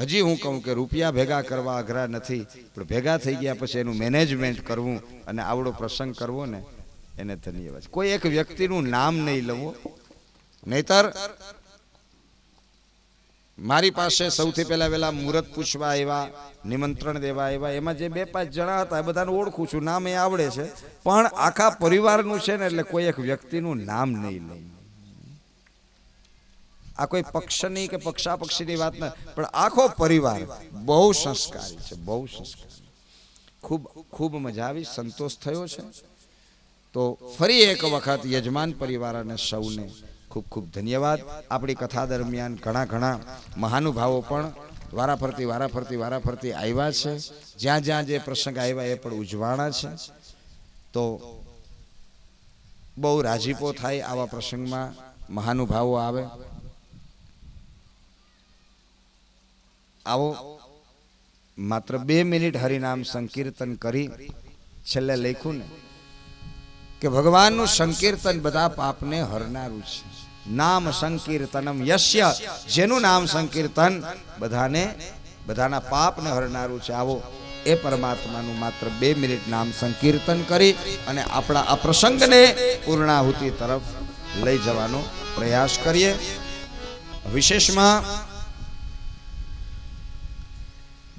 હજી હું કહું કે રૂપિયા ભેગા કરવા અઘરા નથી, પણ ભેગા થઈ ગયા પછી એનું મેનેજમેન્ટ કરવું અને આવડો પ્રસંગ કરવો ને, એને ધન્યવાદ. કોઈ એક વ્યક્તિનું નામ નહીં લવો. નહીતર મારી પાસે સૌથી પહેલા વહેલા મુહૂર્ત પૂછવા આવ્યા, નિમંત્રણ દેવા આવ્યા, એમાં જે બે પાંચ જણા હતા એ બધાને ઓળખું છું, નામ એ આવડે છે, પણ આખા પરિવારનું છે ને એટલે કોઈ એક વ્યક્તિનું નામ નહીં લઉં આ કોઈ પક્ષની કે પક્ષાપક્ષીની વાત ન પણ આખો પરિવાર બહુ સંસ્કારી છે, બહુ સંસ્કારી. ખૂબ ખૂબ મજા આવી, સંતોષ થયો છે. તો ફરી એક વખત યજમાન પરિવાર અને સૌને ખૂબ ખૂબ ધન્યવાદ. આપણી કથા દરમિયાન ઘણા ઘણા મહાનુભાવો પણ વારાફરતી વારાફરતી વારાફરતી આવ્યા છે. જ્યાં જ્યાં જે પ્રસંગ આવ્યા એ પણ ઉજવાણા છે. તો બહુ રાજીપો થાય આવા પ્રસંગમાં મહાનુભાવો આવે. આવો. માત્ર બે મિનિટ હરિનામ સંકીર્તન કરી છેલ્લે લખ્યું ને કે ભગવાનનું સંકીર્તન બધા પાપને હરનારું છે. નામ સંકીર્તનમ યશ્ય જેનું નામ સંકીર્તન બધાને, બધાના પાપને હરનારું છે. આવો, એ પરમાત્માનું માત્ર બે મિનિટ નામ સંકીર્તન કરી અને આપણા આ પ્રસંગને પૂર્ણાહુતિ તરફ લઈ જવાનો પ્રયાસ કરીએ. વિશેષમાં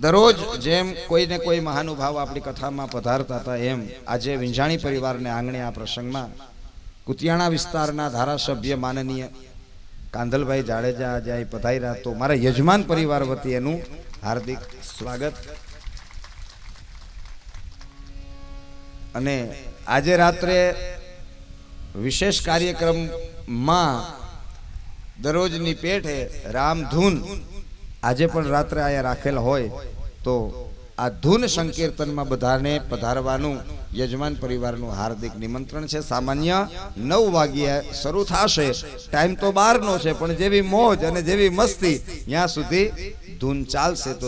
દરરોજ જેમ કોઈને કોઈ મહાનુભાવ આપણી કથામાં પધારતા હતા, એમ આજે વિંજાણી પરિવારને આંગણે આ પ્રસંગમાં કુતિયાણા વિસ્તારના ધારાસભ્ય માનનીય કાંધલભાઈ જાડેજા આજે અહીં પધાર્યા. તો મારા યજમાન પરિવાર વતી એનું હાર્દિક સ્વાગત. અને આજે રાત્રે વિશેષ કાર્યક્રમમાં દરરોજની પેઠે રામધૂન આજે પણ રાત્રે અહીંયા રાખેલ હોય તો આ ધૂન સંકીર્તનમાં બધાને પધારવાનું યજમાન પરિવારનું હાર્દિક નિમંત્રણ છે. સામાન્ય નવ વાગ્યે શરૂ થશે. ટાઈમ તો બારનો છે, પણ જેવી મોજ અને જેવી મસ્તી ત્યાં સુધી ધૂન ચાલશે તો